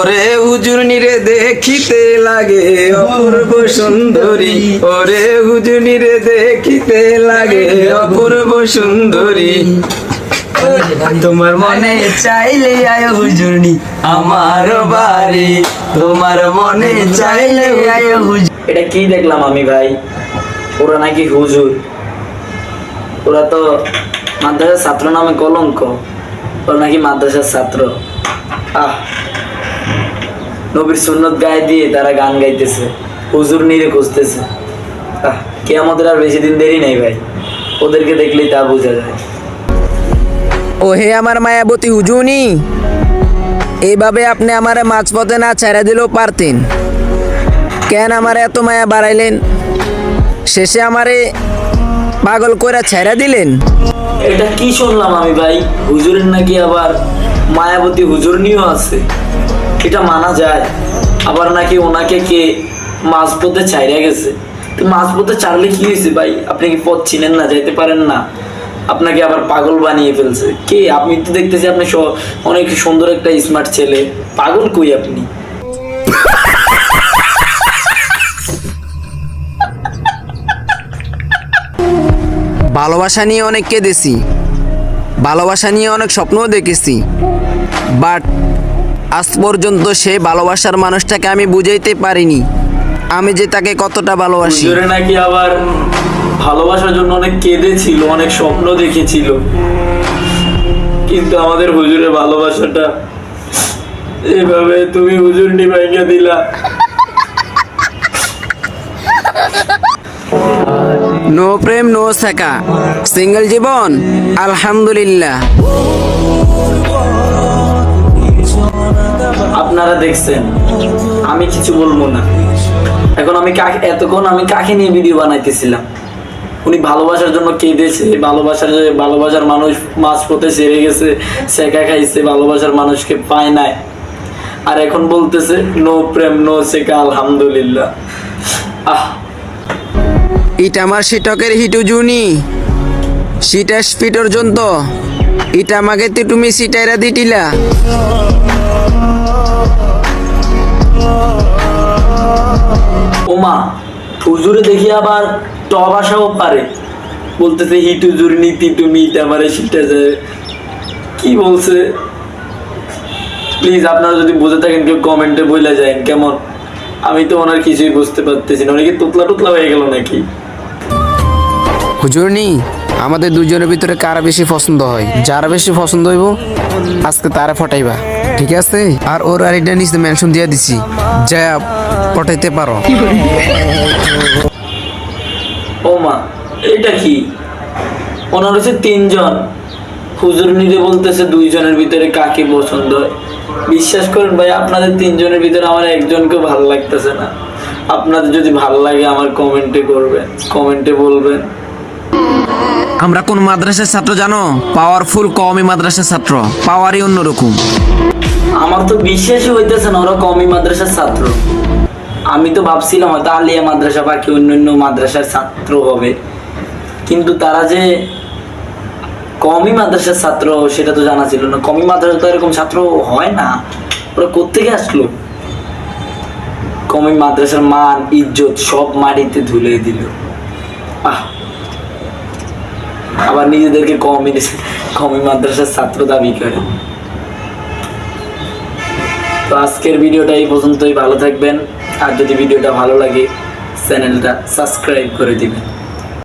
ওরে হুজুর নিরে দেখিতে লাগে, অপূর্ব সুন্দরী। ওরে হুজুর নিরে দেখিতে লাগে, অপূর্ব সুন্দরী। তোমার মনে চাইলে আয় হুজুরনি আমার বাড়ি। তোমার মনে চাইলে আয় হুজুর এটা কি দেখলাম আমি ভাই? ওরা নাকি হুজুর। ওরা তো মাদ্রাসার ছাত্র নামে কলঙ্ক। ওরা নাকি মাদ্রাসার ছাত্র। আহ। নবীর সুন্নত গায়ে দিয়ে তারা গান গাইতেছে হুজুর নিরে খুঁজতেছে। কে আমাদের আর বেশি দিন দেরি নেই ভাই। ওদেরকে দেখলেই তা বোঝা যায়। ও হে আমার মায়াবতী হুজুনি এইভাবে আপনি আমার মাঝপথে না ছেড়ে দিলেও পারতেন। কেন আমার এত মায়া বাড়াইলেন? শেষে আমারে পাগল করে ছেড়ে দিলেন? এটা কি শুনলাম আমি ভাই? হুজুরের নাকি আবার মায়াবতী হুজুর নিয়েও আছে। এটা মানা যায়। আবার নাকি ওনাকে কে মাঝপথে চাইরা গেছে। তো মাঝপথে চারলে কি হয়েছে ভাই? আপনি কি পথ চিনেন না, যাইতে পারেন না। আপনাকে আবার পাগল বানিয়ে ফেলছে। কে? আপনি তো দেখতেছি আপনি অনেক সুন্দর একটা স্মার্ট ছেলে। পাগল কই আপনি? ভালোবাসা নিয়ে অনেক কেঁদেছি ভালোবাসা নিয়ে অনেক স্বপ্নও দেখেছি। বাট আজ পর্যন্ত সে ভালোবাসার মানুষটাকে আমি বুঝাইতে পারিনি। আমি যে তাকে কতটা ভালোবাসি। নাকি আবার ভালোবাসার জন্য অনেক কেঁদেছিল অনেক স্বপ্ন দেখেছিল। কিন্তু আমাদের হুজুরের ভালোবাসাটা এভাবে তুমি হুজুর নিবাইকা দিলা। নো প্রেম নো শেখা সিঙ্গেল জীবন আলহামদুলিল্লাহ। আপনারা দেখছেন, আমি কিছু বলব না। এখন আমি কাকে, এতক্ষণ আমি কাকে নিয়ে ভিডিও বানাইতেছিলাম? উনি ভালোবাসার জন্য কেঁদেছে, ভালোবাসার ভালোবাসার মানুষ মাছ পথে সেরে গেছে, শেখা খাইছে, ভালোবাসার মানুষকে পায় নাই। আর এখন বলতেছে নো প্রেম নো শেখা আলহামদুলিল্লাহ। আহ। ইটা আমার সিটকের হিটু জুনি সিটা স্পিড পর্যন্ত ইটা আমাকে তো তুমি সিটাইরা দিটিলা ওমা হুজুরে দেখি আবার টব আসাও পারে। বলতেছে হিটু হুজুর নীতি তুমি আমার সেটা যায় কি বলছে? প্লিজ আপনারা যদি বুঝে থাকেন, কেউ কমেন্টে বলে যায় কেমন? আমি তো ওনার কিছুই বুঝতে পারতেছি না। অনেকে তুতলা টুতলা হয়ে গেল নাকি? হুজুরনি আমাদের দুজনের ভিতরে কারা বেশি পছন্দ হয়? যারা বেশি পছন্দ হইব, আজকে তারা ফটাইবা। ঠিক আছে? আর ওর আর এটা নিচে মেনশন দিয়ে দিছি, যা পটাইতে পারো। ও মা, এটা কি? ওনার হচ্ছে তিনজন। হুজুর নিরে বলতেছে দুইজনের ভিতরে কাকে পছন্দ হয়। বিশ্বাস করেন ভাই, আপনাদের তিনজনের ভিতরে আমার একজনকে ভালো লাগতেছে না। আপনাদের যদি ভালো লাগে, আমার কমেন্টে করবেন কমেন্টে বলবেন। আমরা কোন মাদ্রাসার ছাত্র জানো? পাওয়ারফুল কমই মাদ্রাসার ছাত্র। পাওয়ারই অন্যরকম। আমার তো বিশ্বাসই হইতেছে না ওরা কমই মাদ্রাসার ছাত্র। আমি তো ভাবছিলাম হয়তো আলিয়া মাদ্রাসা বাকি অন্য অন্য মাদ্রাসার ছাত্র হবে। কিন্তু তারা যে কমই মাদ্রাসার ছাত্র, সেটা তো জানা ছিল না। কমই মাদ্রাসা তো এরকম ছাত্র হয় না। ওরা কোত্থেকে আসলো? কমই মাদ্রাসার মান, ইজ্জত সব মাটিতে ধুলে দিল। আহ আবার নিজেদেরকে কমই কমই মাদ্রাসার ছাত্র দাবি করে। তো আজকের ভিডিওটা এই পর্যন্তই, ভালো থাকবেন। আর যদি ভিডিওটা ভালো লাগে, চ্যানেলটা সাবস্ক্রাইব করে দিবেন।